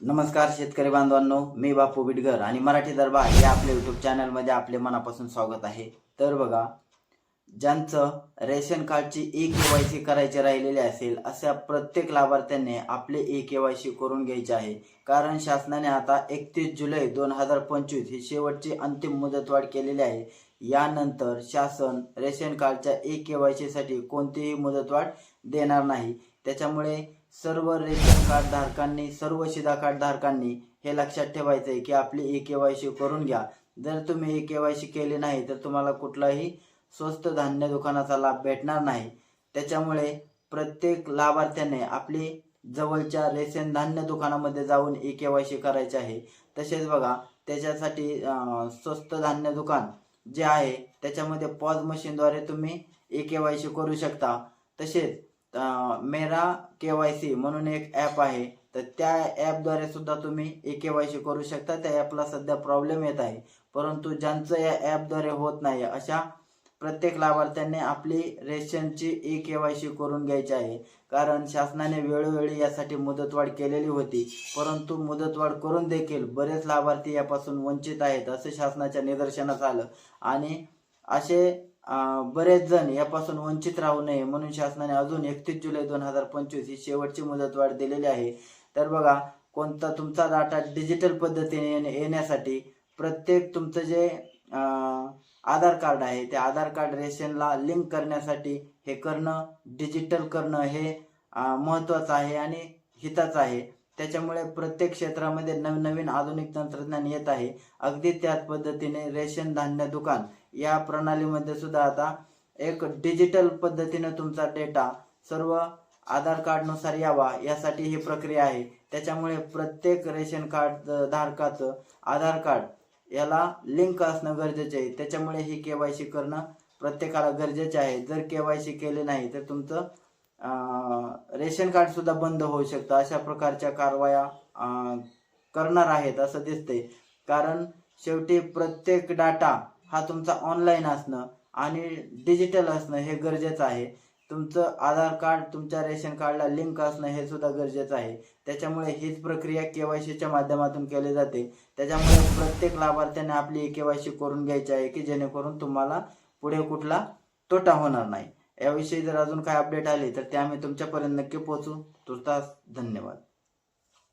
नमस्कार शेतकरी बांधवांनो मी बापू बिडगर आणि मराठी दरबार या आपल्या युट्यूब चॅनलमध्ये आपले मनापासून स्वागत आहे. तर बघा ज्यांचं रेशन कार्डची ए के वाय सी करायची राहिलेली असेल अशा प्रत्येक लाभार्थ्यांनी आपले ए के वाय सी करून घ्यायचे आहे. कारण शासनाने आता एकतीस जुलै दोन हजार पंचवीस ही शेवटची अंतिम मुदतवाढ केलेली आहे. यानंतर शासन रेशन कार्डच्या ए के वाय सीसाठी कोणतीही मुदतवाढ देणार नाही. त्याच्यामुळे सर्व रेशन कार्ड धारकांनी सर्व शिधा कार्ड धारकांनी हे लक्षात ठेवायचं आहे की आपली ई के वाय सी करून घ्या. जर तुम्ही ई के वाय सी केली नाही तर तुम्हाला कुठलाही स्वस्त धान्य दुकानाचा लाभ भेटणार नाही. त्याच्यामुळे प्रत्येक लाभार्थ्याने आपली जवळच्या रेशन धान्य दुकानामध्ये जाऊन ई के वाय सी करायचे आहे. तसेच बघा त्याच्यासाठी स्वस्त धान्य दुकान जे आहे त्याच्यामध्ये पॉज मशीनद्वारे तुम्ही ई के वाय सी करू शकता. तसेच मेरा के वाय सी म्हणून एक ॲप आहे. तर त्या ॲपद्वारे सुद्धा तुम्ही ए के वाय सी करू शकता. त्या ॲपला सध्या प्रॉब्लेम येत आहे. परंतु ज्यांचं या ॲपद्वारे होत नाही अशा प्रत्येक लाभार्थ्यांनी आपली रेशनची ई के वाय सी करून घ्यायची आहे. कारण शासनाने वेळोवेळी यासाठी मुदतवाढ केलेली होती. परंतु मुदतवाढ करून देखील बरेच लाभार्थी यापासून वंचित आहेत असं शासनाच्या निदर्शनास आलं. आणि असे बरेच जण यापासून वंचित राहू नये म्हणून शासनाने अजून एकतीस जुलै दोन हजार पंचवीस ही शेवटची मुदतवाढ दिलेली आहे. तर बघा कोणता तुमचा डाटा डिजिटल पद्धतीने येण्यासाठी प्रत्येक तुमचं जे आधार कार्ड आहे ते आधार कार्ड रेशनला लिंक करण्यासाठी हे करणं डिजिटल करणं हे महत्त्वाचं आहे आणि हिताचं आहे. त्याच्यामुळे प्रत्येक क्षेत्रामध्ये नवनवीन आधुनिक तंत्रज्ञान येत आहे. अगदी त्याच पद्धतीने रेशन धान्य दुकान या प्रणालीमध्ये सुद्धा आता एक डिजिटल पद्धतीने तुमचा डेटा सर्व आधार कार्डनुसार यावा यासाठी ही प्रक्रिया आहे. त्याच्यामुळे प्रत्येक रेशन कार्ड धारकाचं आधार कार्ड याला लिंक असणं गरजेचे आहे. त्याच्यामुळे ही के वाय सी करणं प्रत्येकाला गरजेचे आहे. जर के वाय सी केले नाही तर तुमचं रेशन कार्ड सुद्धा बंद होऊ शकतं. अशा प्रकारच्या कारवाया करणार आहेत असं दिसतंय. कारण शेवटी प्रत्येक डाटा हा तुमचा ऑनलाईन असणं आणि डिजिटल असणं हे गरजेचं आहे. तुमचं आधार कार्ड तुमच्या रेशन कार्डला लिंक असणं हे सुद्धा गरजेचं आहे. त्याच्यामुळे हीच प्रक्रिया के वाय सीच्या माध्यमातून केली जाते. त्याच्यामुळे प्रत्येक लाभार्थ्याने आपली के वाय सी करून घ्यायची आहे की जेणेकरून तुम्हाला पुढे कुठला तोटा होणार नाही. याविषयी जर अजून काय अपडेट आली तर ते आम्ही तुमच्यापर्यंत नक्की पोहोचू. तुर्तास धन्यवाद.